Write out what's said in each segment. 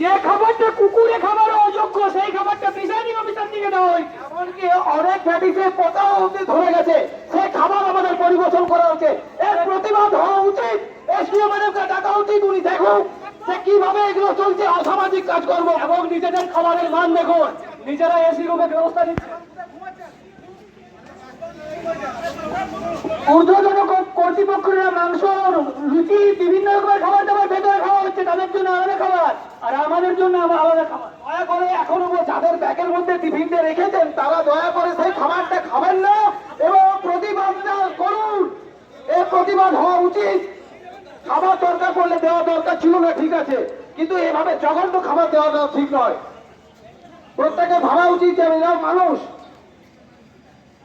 যে খাবারটা কুকুরে খাবার অযোগ্য, সেই খাবারটা প্রিসাইডিং অফিসার দিকে দেওয়া হয়েছে এমনকি অনেক প্যাটিসে পোতাও অব্দি ধরে গেছে। সেই খাবার আমাদের পরিবেশন করা হচ্ছে। এর প্রতিবাদ হওয়া উচিত। এসডিও ম্যাডামকে ডাকা উচিত। উনি দেখুন যে কীভাবে এগুলো চলছে অসামাজিক কাজকর্ম এবং নিজেদের খাবারের মান দেখুন। নিজেরা এসি রুমের ব্যবস্থা নিচ্ছে। ঊর্ধ্বতন কর্তৃপক্ষরা মাংস, লুচি, বিভিন্ন রকমের খাবার দাবার ভেতরে খাওয়া হচ্ছে তাদের জন্য আলাদা খাবার, আর আমাদের জন্য আলাদা খাবার। দয়া করে এখনও যাদের ব্যাগের মধ্যে টিফিনটা রেখেছেন, তারা দয়া করে সেই খাবারটা খাবেন না, এবং প্রতিবাদটা করুন। এর প্রতিবাদ হওয়া উচিত। খাবার দরকার পড়লে দেওয়া দরকার ছিল না, ঠিক আছে। কিন্তু এভাবে জঘন্য খাবার দেওয়াটা ঠিক নয়। প্রত্যেকে ভাবা উচিত যে এরা মানুষ।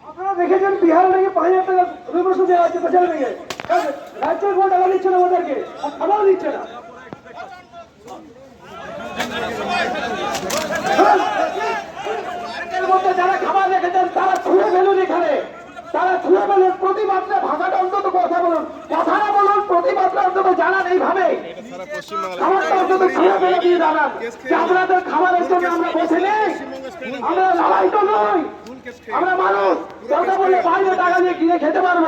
আপনারা দেখেছেন বিহার থেকে পাঁচ হাজার টাকা রিমোশন দেওয়া হচ্ছে পেছনে থেকে রাজ্য কোনো টাকা দিচ্ছে না ওদেরকে আর খাবারও দিচ্ছে না এর মধ্যে যারা খাবার রেখেছেন তারা ছুঁড়ে ফেলুন এখানে তারা ছুঁড়ে ফেলুন প্রতিবাদটা ভাষাটা অন্তত কথা বলুন কথাটা বলুন প্রতিবাদটা অন্তত জানান এইভাবে খাবারটা অন্তত ছুঁড়ে ফেলে দিয়ে জানান যে আপনাদের খাবারের জন্য আমরা বসে নেই আমরা লড়াই তো নই আমরা মানুষ বাইরে টাকা দিয়ে কিনে খেতে পারব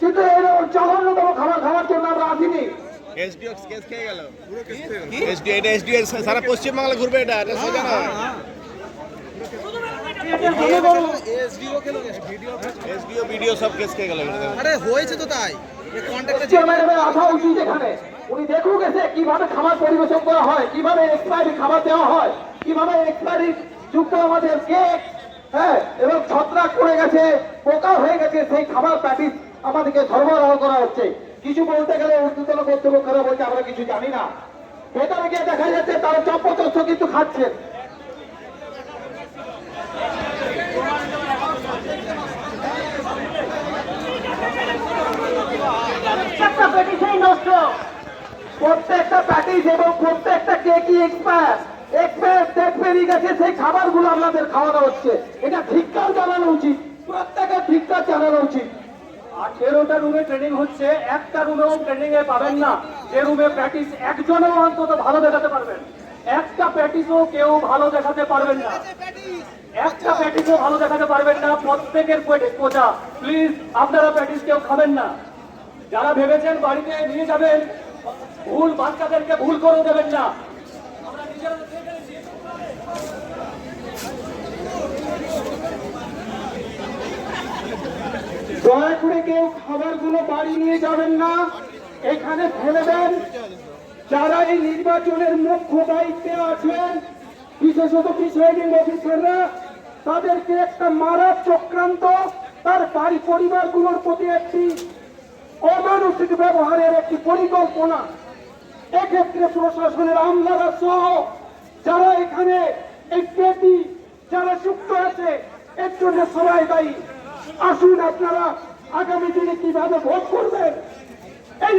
কিন্তু এরকম জঘন্যতম খাবার খাওয়ার জন্য আমরা আসিনি সারা পশ্চিমবাংলা ঘুরবে এটা এটা সোজা না ভিডিও সব কেস গেল আরে হয়েছে তো তাই। আসা উচিত এখানে। উনি দেখুক এসে কীভাবে খাবার পরিবেশন করা হয় কীভাবে এক্সপায়ারি খাবার দেওয়া হয় কীভাবে এক্সপায়ারি যুক্ত আমাদের কেক হ্যাঁ এবং ছত্রাক পড়ে গেছে পোকা হয়ে গেছে সেই খাবার প্যাকেট আমাদেরকে সরবরাহ করা হচ্ছে। কিছু বলতে গেলে ঊর্ধ্বতন কর্তৃপক্ষরা বলছে আমরা কিছু জানি না। ভেতরে গিয়ে দেখা যাচ্ছে তারা চপ্পচস্ত কিন্তু খাচ্ছেন। প্রত্যেকটা প্যাকেজ এবং প্রত্যেকটা কেকই এক্সপায়ার এক্সপায়ার ডেট পেরিয়ে গেছে, সেই খাবারগুলো আপনাদের খাওয়ানো হচ্ছে। এটা ঠিকঠাক জানানো উচিত। প্রত্যেকের ঠিকঠাক জানানো উচিত। আঠেরোটা রুমে ট্রেনিং হচ্ছে, একটা রুমেও ট্রেনিং এ পাবেন না। যে রুমে প্র্যাকটিস একজনও অন্তত ভালো দেখাতে পারবেন। একটা প্র্যাকটিসও কেউ ভালো দেখাতে পারবেন না। একটা প্র্যাকটিসও ভালো দেখাতে পারবেন না। প্রত্যেকের পেটে পোচা। প্লিজ আপনারা প্র্যাকটিস কেউ খাবেন না। যারা ভেবেছেন বাড়িতে নিয়ে যাবেন ভুল বাচ্চাদেরকে ভুল করে দেবেন না। দয়া করে কেউ খাবারগুলো বাড়ি নিয়ে যাবেন না, এখানে ফেলে দেন যারা এই নির্বাচনের মুখ্য দায়িত্বে আছেন, বিশেষত প্রিসাইডিং অফিসাররা, তাদেরকে একটা মারার চক্রান্ত, তার বাড়ি পরিবারগুলোর প্রতি একটি অমানসিক ব্যবহারের একটি পরিকল্পনা এক্ষেত্রে প্রশাসনের আমলারা সহ যারা এখানে এই যারা যুক্ত আছে, এর জন্য সবাই দায়ী। আসুন আপনারা আগামী দিনে কীভাবে ভোট করবেন, এই